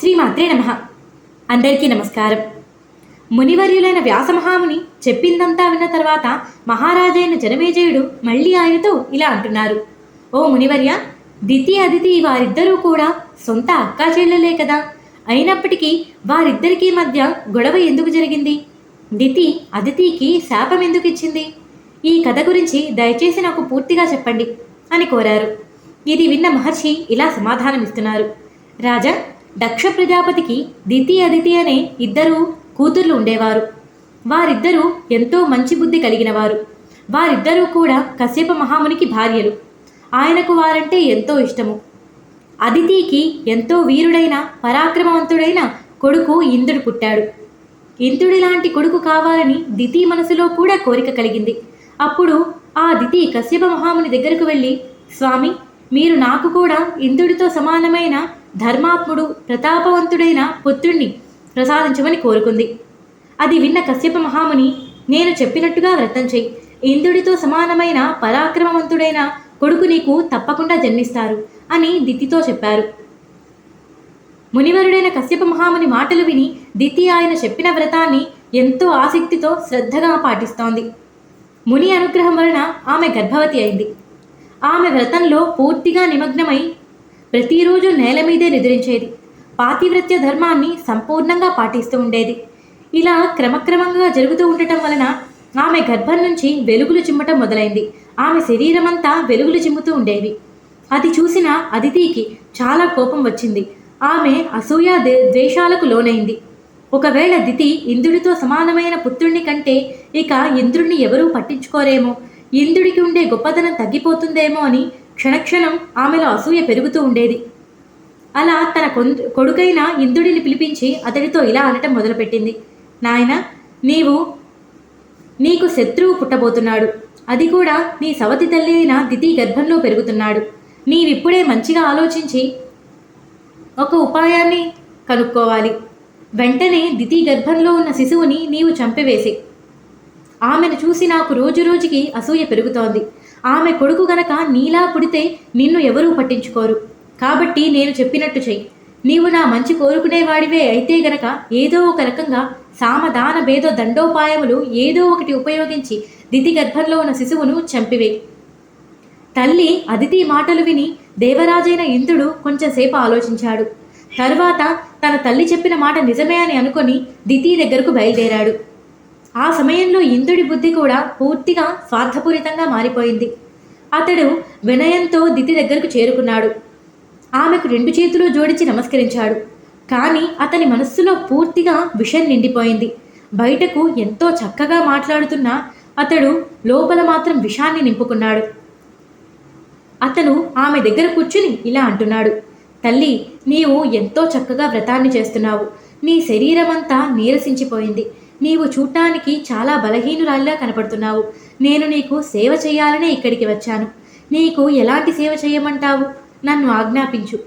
శ్రీమాత్రే నమ. అందరికీ నమస్కారం. మునివర్యులైన వ్యాసమహాముని చెప్పిందంతా విన్న తర్వాత మహారాజైన జనమేజయుడు మళ్ళీ ఆయనతో ఇలా అంటున్నారు. ఓ మునివర్య దితి అదితి వారిద్దరూ కూడా సొంత అక్కా చెల్లెలే కదా. అయినప్పటికీ వారిద్దరికీ మధ్య గొడవ ఎందుకు జరిగింది? దితి అదితికి శాపం ఎందుకు ఇచ్చింది? ఈ కథ గురించి దయచేసి నాకు పూర్తిగా చెప్పండి అని కోరారు. ఇది విన్న మహర్షి ఇలా సమాధానమిస్తున్నారు. రాజా దక్ష ప్రజాపతికి దితి అదితి అనే ఇద్దరు కూతుర్లు ఉండేవారు. వారిద్దరూ ఎంతో మంచి బుద్ధి కలిగినవారు. వారిద్దరూ కూడా కశ్యప మహామునికి భార్యలు. ఆయనకు వారంటే ఎంతో ఇష్టము. అదితికి ఎంతో వీరుడైన పరాక్రమవంతుడైన కొడుకు ఇంద్రుడు పుట్టాడు. ఇంద్రుడి లాంటి కొడుకు కావాలని దితి మనసులో కూడా కోరిక కలిగింది. అప్పుడు ఆ దితి కశ్యప మహాముని దగ్గరకు వెళ్ళి స్వామి మీరు నాకు కూడా ఇంద్రుడితో సమానమైన ధర్మాత్ముడు ప్రతాపవంతుడైన పుత్రుణ్ణి ప్రసాదించమని కోరుకుంది. అది విన్న కశ్యప మహాముని నేను చెప్పినట్టుగా వ్రతం చెయ్యి. ఇంద్రుడితో సమానమైన పరాక్రమవంతుడైన కొడుకు నీకు తప్పకుండా జన్మిస్తారు అని దితితో చెప్పారు. మునివరుడైన కశ్యప మహాముని మాటలు విని దితి ఆయన చెప్పిన వ్రతాన్ని ఎంతో ఆసక్తితో శ్రద్ధగా పాటిస్తోంది. ముని అనుగ్రహం వలన ఆమె గర్భవతి అయింది. ఆమె వ్రతంలో పూర్తిగా నిమగ్నమై ప్రతిరోజు నేల మీదే నిద్రించేది. పాతివ్రత్య ధర్మాన్ని సంపూర్ణంగా పాటిస్తూ ఉండేది. ఇలా క్రమక్రమంగా జరుగుతూ ఉండటం వలన ఆమె గర్భం నుంచి వెలుగులు చిమ్మటం మొదలైంది. ఆమె శరీరమంతా వెలుగులు చిమ్ముతూ ఉండేవి. అది చూసిన అదితికి చాలా కోపం వచ్చింది. ఆమె అసూయ దే- ద్వేషాలకు లోనైంది. ఒకవేళ దితి ఇంద్రుడితో సమానమైన పుత్రుణ్ణి కంటే ఇక ఇంద్రుణ్ణి ఎవరూ పట్టించుకోరేమో? ఇంద్రుడికి ఉండే గొప్పతనం తగ్గిపోతుందేమో అని క్షణక్షణం ఆమెలో అసూయ పెరుగుతూ ఉండేది. అలా తన కొం- కొడుకైన ఇంద్రుడిని పిలిపించి అతడితో ఇలా అనటం మొదలుపెట్టింది. నాయన నీవు నీకు శత్రువు పుట్టబోతున్నాడు. అది కూడా నీ సవతి తల్లి అయిన దితి గర్భంలో పెరుగుతున్నాడు. నీవిప్పుడే మంచిగా ఆలోచించి ఒక ఉపాయాన్ని కనుక్కోవాలి. వెంటనే దితి గర్భంలో ఉన్న శిశువుని నీవు చంపివేసి ఆమెను చూసి నాకు రోజు రోజుకి అసూయ పెరుగుతోంది. ఆమె కొడుకు గనక నీలా పుడితే నిన్ను ఎవరూ పట్టించుకోరు. కాబట్టి నేను చెప్పినట్టు చెయ్యి. నీవు నా మంచి కోరుకునేవాడివే అయితే గనక ఏదో ఒక రకంగా సామదాన భేదో దండోపాయములు ఏదో ఒకటి ఉపయోగించి దితి గర్భంలో ఉన్న శిశువును చంపివే. తల్లి అదితి మాటలు విని దేవరాజైన ఇంద్రుడు కొంచెంసేపు ఆలోచించాడు. తరువాత తన తల్లి చెప్పిన మాట నిజమే అని అనుకొని దితి దగ్గరకు బయలుదేరాడు. ఆ సమయంలో ఇంద్రుడి బుద్ధి కూడా పూర్తిగా స్వార్థపూరితంగా మారిపోయింది. అతడు వినయంతో దితి దగ్గరకు చేరుకున్నాడు. ఆమెకు రెండు చేతులు జోడించి నమస్కరించాడు. కానీ అతని మనస్సులో పూర్తిగా విషం నిండిపోయింది. బయటకు ఎంతో చక్కగా మాట్లాడుతున్నా అతడు లోపల మాత్రం విషాన్ని నింపుకున్నాడు. అతను ఆమె దగ్గర కూర్చుని ఇలా అంటున్నాడు. తల్లి నీవు ఎంతో చక్కగా వ్రతాన్ని చేస్తున్నావు. నీ శరీరమంతా నీరసించిపోయింది. నీవు చూడటానికి చాలా బలహీనురాల్లా కనపడుతున్నావు. నేను నీకు సేవ చేయాలనే ఇక్కడికి వచ్చాను. నీకు ఎలాంటి సేవ చేయమంటావు? నన్ను ఆజ్ఞాపించు.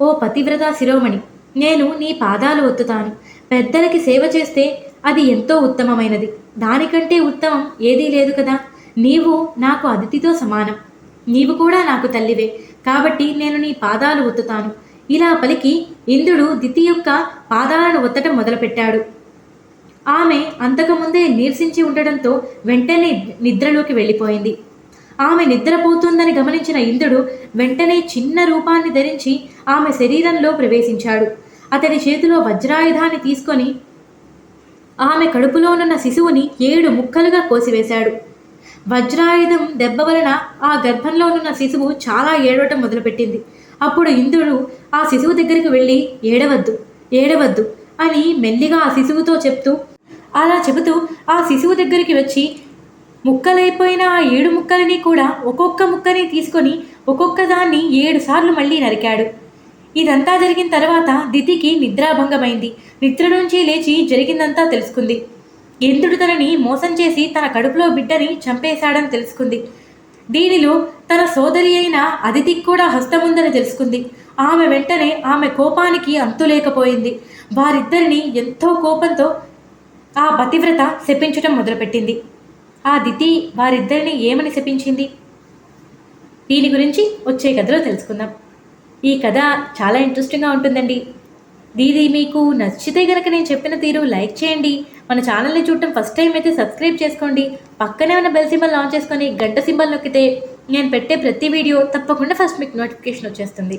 ఓ పతివ్రత శిరోమణి నేను నీ పాదాలు ఒత్తుతాను. పెద్దలకి సేవ చేస్తే అది ఎంతో ఉత్తమమైనది. దానికంటే ఉత్తమం ఏదీ లేదు కదా. నీవు నాకు అతిథితో సమానం. నీవు కూడా నాకు తల్లివే. కాబట్టి నేను నీ పాదాలు ఒత్తుతాను. ఇలా పలికి ఇంద్రుడు దితి యొక్క పాదాలను ఒత్తటం మొదలుపెట్టాడు. ఆమె అంతకుముందే నీరసించి ఉండడంతో వెంటనే నిద్రలోకి వెళ్ళిపోయింది. ఆమె నిద్రపోతుందని గమనించిన ఇంద్రుడు వెంటనే చిన్న రూపాన్ని ధరించి ఆమె శరీరంలో ప్రవేశించాడు. అతడి చేతిలో వజ్రాయుధాన్ని తీసుకొని ఆమె కడుపులోనున్న శిశువుని ఏడు ముక్కలుగా కోసివేశాడు. వజ్రాయుధం దెబ్బ వలన ఆ గర్భంలోనున్న శిశువు చాలా ఏడవటం మొదలుపెట్టింది. అప్పుడు ఇంద్రుడు ఆ శిశువు దగ్గరికి వెళ్ళి ఏడవద్దు ఏడవద్దు అని మెల్లిగా ఆ శిశువుతో చెప్తూ అలా చెబుతూ ఆ శిశువు దగ్గరికి వచ్చి ముక్కలైపోయిన ఆ ఏడు ముక్కలని కూడా ఒక్కొక్క ముక్కని తీసుకొని ఒక్కొక్క దాన్ని ఏడు సార్లు మళ్ళీ నరికాడు. ఇదంతా జరిగిన తర్వాత దితికి నిద్రాభంగమైంది. నిద్ర నుంచి లేచి జరిగిందంతా తెలుసుకుంది. ఇంద్రుడు తనని మోసం చేసి తన కడుపులో బిడ్డని చంపేశాడని తెలుసుకుంది. దీనిలో తన సోదరి అయిన అదితికి కూడా హస్తముందని తెలుసుకుంది. ఆమె వెంటనే ఆమె కోపానికి అంతులేకపోయింది. వారిద్దరిని ఎంతో కోపంతో ఆ పతివ్రత శపించటం మొదలుపెట్టింది. ఆ దితి వారిద్దరిని ఏమని శపించింది? దీని గురించి వచ్చే కథలో తెలుసుకుందాం. ఈ కథ చాలా ఇంట్రెస్టింగ్గా ఉంటుందండి. ఇది మీకు నచ్చితే గనక నేను చెప్పిన తీరు లైక్ చేయండి. మన ఛానల్ని చూడటం ఫస్ట్ టైం అయితే సబ్స్క్రైబ్ చేసుకోండి. పక్కనే ఉన్న బెల్ సింబల్ ఆన్ చేసుకొని గంట సింబల్ నొక్కితే నేను పెట్టే ప్రతి వీడియో తప్పకుండా ఫస్ట్ మీకు నోటిఫికేషన్ వచ్చేస్తుంది.